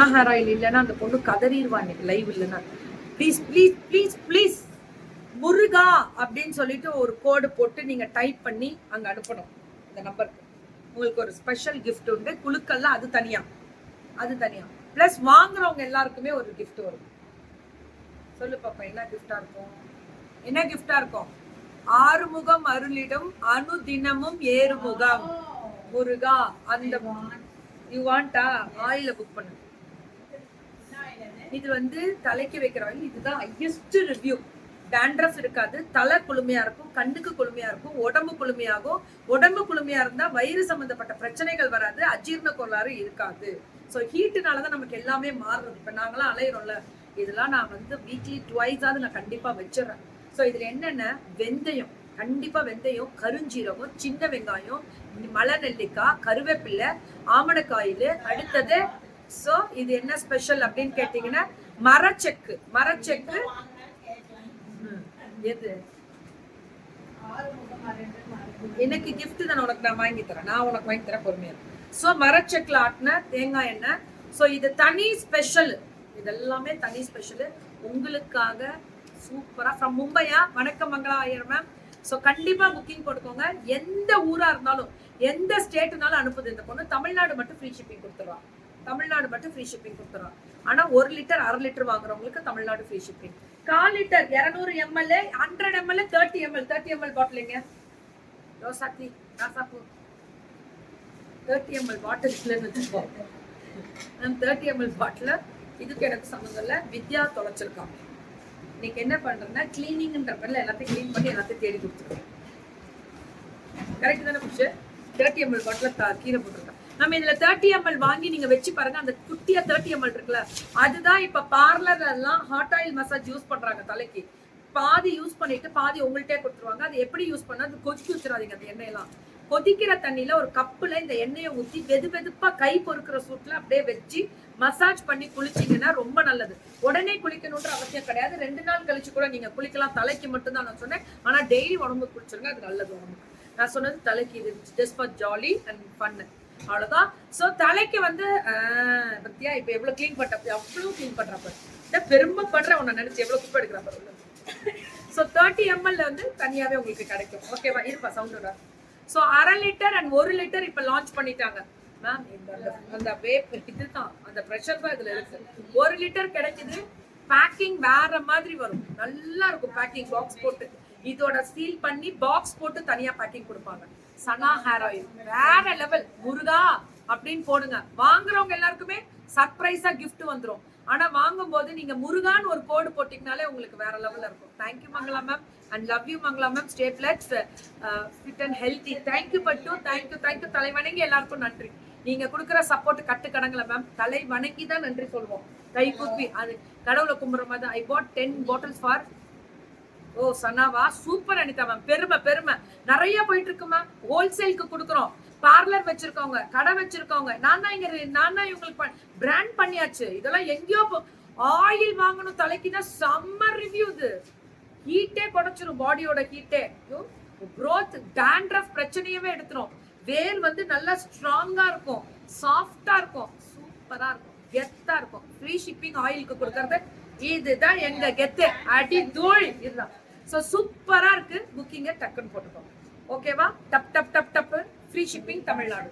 நான் hair oil இல்லைன்னா அந்த பொண்ணு கதறிடுவா இன்னைக்கு லைவ் இல்லைன்னா. Please please please please Muruga அப்படின்னு சொல்லிட்டு ஒரு கோடு போட்டு நீங்க டைப் பண்ணி அங்க அனுப்பணும். இந்த நம்பருக்கு உங்களுக்கு ஒரு ஸ்பெஷல் gift உண்டு. குழுக்கள்ல அது தனியா. அது தனியா. ப்ளஸ் வாங்குறவங்க எல்லாருக்குமே ஒரு gift வரும். சொல்லு பாப்பா என்ன gift-ஆ இருக்கும்? என்ன gift-ஆ இருக்கும்? ஆறுமுகம் அருளிடம் அனுதினமும் ஏறுமுகம். முருகா அந்த யூ வாண்டா ஆயில புக் பண்ணு. இது வந்து தலைக்கு வைக்கிற ஆயில் இதுதான் ஹையஸ்ட் ரிவ்யூ டேண்ட்ரஃப் இருக்காது தலை குளுமையா இருக்கும் கண்ணுக்கு குளுமையா இருக்கும் உடம்பு குளுமையாகும் உடம்பு குளுமையா இருந்தா வயிறு சம்பந்தப்பட்ட பிரச்சனைகள் வராது அஜீரண கோளாறு இருக்காது. ஸோ ஹீட்டுனாலதான் நமக்கு எல்லாமே மாறுறது. இப்போ நாங்களாம் அலையிறோம்ல இதெல்லாம் நான் வந்து வீக்லி டுவைஸாவது நான் கண்டிப்பா வச்சிடறேன். ஸோ இதுல என்னென்ன? வெந்தயம். கண்டிப்பா வெந்தயம் கருஞ்சீரகம் சின்ன வெங்காயம் மலை நெல்லிக்காய் கருவேப்பிலை ஆமணக்காயில் அடுத்தது ஸோ இது என்ன ஸ்பெஷல் அப்படின்னு கேட்டிங்கன்னா மரச்செக்கு. மரச்செக்கு. எது? எனக்கு கிஃப்ட் தானே உனக்கு நான் வாங்கி தரேன். நான் உனக்கு வாங்கி தரேன் பொறுமையா ஸோ மரச்செக்கில் ஆட்டின தேங்காய் எண்ணெய். ஸோ இது தனி ஸ்பெஷல் இதெல்லாமே தனி ஸ்பெஷலு உங்களுக்காக சூப்பரா ஃப்ரம் மும்பையா? வணக்கம் மங்களா ஐயர் மேம் ஸோ கண்டிப்பா புக்கிங் போட்டுக்கோங்க. எந்த ஊரா இருந்தாலும் எந்த ஸ்டேட்டுனாலும் அனுப்புது. இந்த பொண்ணு தமிழ்நாடு மட்டும் ஃப்ரீ ஷிப்பிங் கொடுத்துருவான் தமிழ்நாடு மட்டும் ஃப்ரீ ஷிப்பிங் கொடுத்துருவான் ஆனா ஒரு லிட்டர் அரை லிட்டர் வாங்குறவங்களுக்கு தமிழ்நாடு ஃப்ரீ ஷிப்பிங் கால் லிட்டர் இரநூறு ML hundred ML thirty ML thirty ML பாட்டிலிங்க ரோசாத்தி ராசாப்பூ. தேர்ட்டி எம்எல் பாட்டில் இல்லைன்னு வச்சுக்கோ தேர்ட்டி எம்எல் பாட்டில் இதுக்கு எனக்கு சம்மந்தம் இல்லை. வித்யா தொலைச்சிருக்காங்க. இன்னைக்கு என்ன பண்றேன்னா கிளீனிங்ன்ற பேர்ல எல்லாத்தையும் கிளீன் பண்ணி எல்லாத்தையும் தேடி கொடுத்துருக்கேன். கரெக்ட் தானே புடிச்சு தேர்ட்டி எம்எல் பாட்டில் கீரை போட்டிருக்காங்க. நம்ம இதுல தேர்ட்டி எம்எல் வாங்கி நீங்க வச்சு பாருங்க அந்த குட்டியா தேர்ட்டி எம்எல் இருக்குல்ல அதுதான் இப்ப பார்லர்ல எல்லாம் ஹாட் ஆயில் மசாஜ் யூஸ் பண்றாங்க தலைக்கு. பாதி யூஸ் பண்ணிட்டு பாதி உங்கள்கிட்டே கொடுத்துருவாங்க. அது எப்படி யூஸ் பண்ணா அது கொதிக்க வச்சிடாதீங்க அந்த எண்ணெயெல்லாம். கொதிக்கிற தண்ணியில ஒரு கப்புல இந்த எண்ணெயை ஊத்தி வெது வெதுப்பா கை பொறுக்கிற சூட்ல அப்படியே வச்சு மசாஜ் பண்ணி குளிச்சிங்கன்னா ரொம்ப நல்லது. உடனே குளிக்கணுன்ற அவசியம் கிடையாது. ரெண்டு நாள் கழிச்சு கூட நீங்க குளிக்கலாம். தலைக்கு மட்டும்தான் நான் சொன்னேன். ஆனா டெய்லி உடம்பு குளிச்சிருங்க அது நல்லது உடம்பு நான் சொன்னது தலைக்கு இது just for jolly and fun அவ்வளவுதான். சோ தலைக்கு வந்து ஆஹ், பத்தியா? இப்ப எவ்வளவு க்ளீன் பண்ற அவ்வளவு க்ளீன் பண்ணுறப்ப இந்த பெருமைப்படுற உன்னை நினைச்சு எவ்வளோ குப்பை எடுக்கிறப்ப ஸோ தேர்ட்டி எம்எல்ல வந்து தனியாவே உங்களுக்கு கிடைக்கும். ஓகேவா இருப்பா சவுண்டோட ஸோ அரை லிட்டர் அண்ட் ஒரு லிட்டர் இப்போ லான்ச் பண்ணிட்டாங்க. மேம் இந்த அந்த- வேப் இதுதான். அந்த ப்ரெஷர் தான் இதுல இருக்கு. ஒரு லிட்டர் கிடைக்குது. பேக்கிங் வேற மாதிரி வரும். நல்லா இருக்கும் பேக்கிங் பாக்ஸ் போட்டு. இதோட சீல் பண்ணி பாக்ஸ் போட்டு தனியா பேக்கிங் கொடுப்பாங்க. சனா ஹேர் ஆயில் வேற லெவல் முருகா அப்படின்னு போடுங்க. வாங்குறவங்க எல்லாருக்குமே சர்ப்ரைஸா கிஃப்ட் வந்துரும். ஆனா வாங்கும்போது நீங்க முருகான்னு ஒரு கோடு போட்டிங்கனாலே உங்களுக்கு வேற லெவல்ல இருக்கும். Thank you Mangala ma'am and love you Mangala ma'am stay blessed fit and healthy thank you பட்டு. தேங்க்யூ தேங்க்யூ தலை வணங்கி எல்லாருக்கும் நன்றி. நீங்க கொடுக்குற சப்போர்ட் கட்டு கடங்கல மேம் தலை வணங்கி தான் நன்றி சொல்வோம். கை கூப்பி அது கடவுளை கும்புற மாதிரி I bought ten bottles for oh சனாவா super Anitha ma'am பெருமை பெருமை. நிறைய போயிட்டு இருக்கு மேம் ஹோல்சேலுக்கு கொடுக்குறோம். பார்லர் வச்சிருக்கவங்க கடை வச்சிருக்கவங்க. நான் தான் இங்க நான் தான் இவங்களுக்கு பிராண்ட் பண்ணியாச்சு. இதெல்லாம் எங்கேயோ ஆயில் வாங்கணும் தலைக்குன்னா செம்ம ரிவ்யூ இது. ஹீட்டே குறைச்சிரும் பாடியோட ஹீட்டே க்ரோத் டேண்ட்ரஃப் பிரச்சனையவே எடுத்துரும். வேர் வந்து நல்லா ஸ்ட்ராங்கா இருக்கும். சாஃப்டா இருக்கும். சூப்பரா இருக்கும். கெத்தா இருக்கும். ஃப்ரீ ஷிப்பிங் ஆயிலுக்கு கொடுக்கறது. இதுதான் எங்க கெத்து அடி தூள் இதுதான். ஸோ சூப்பராக இருக்கு. புக்கிங்கை டக்குன்னு போட்டுக்கோங்க. ஓகேவா டப் டப் டப் டப் ஃப்ரீ ஷிப்பிங் தமிழ்நாடு